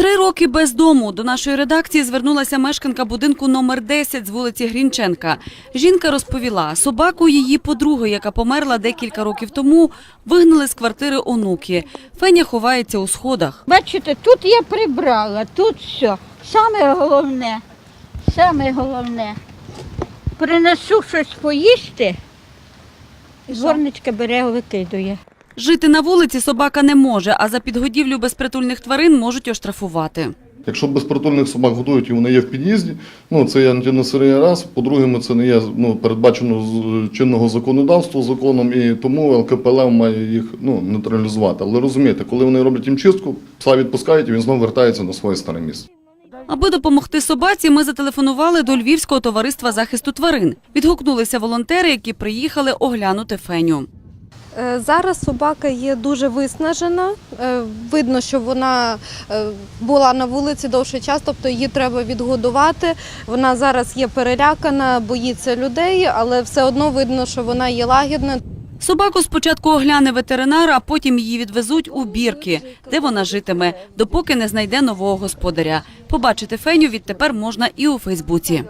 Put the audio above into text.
Три роки без дому до нашої редакції звернулася мешканка будинку номер 10 з вулиці Грінченка. Жінка розповіла, собаку її подруги, яка померла декілька років тому, вигнали з квартири онуки. Феня ховається у сходах. Бачите, тут я прибрала, тут все. Саме головне, саме головне. Принесу щось поїсти, дворничка бере, викидує. Жити на вулиці собака не може, а за підгодівлю безпритульних тварин можуть оштрафувати. Якщо безпритульних собак годують і вони є в під'їзді, ну це антинасерія раз. По-друге, це не є ну, передбачено з чинного законодавства законом, і тому ЛКПЛ має їх ну, нейтралізувати. Але розумієте, коли вони роблять їм чистку, пса відпускають, і він знову вертається на своє старе місце. Аби допомогти собаці, ми зателефонували до Львівського товариства захисту тварин. Відгукнулися волонтери, які приїхали оглянути феню. Е, Зараз собака є дуже виснажена. Е, Видно, що вона е, була на вулиці довший час, тобто її треба відгодувати. Вона зараз є перелякана, боїться людей, але все одно видно, що вона є лагідна. Собаку спочатку огляне ветеринар, а потім її відвезуть у бірки, де вона житиме, допоки не знайде нового господаря. Побачити феню відтепер можна і у Фейсбуці.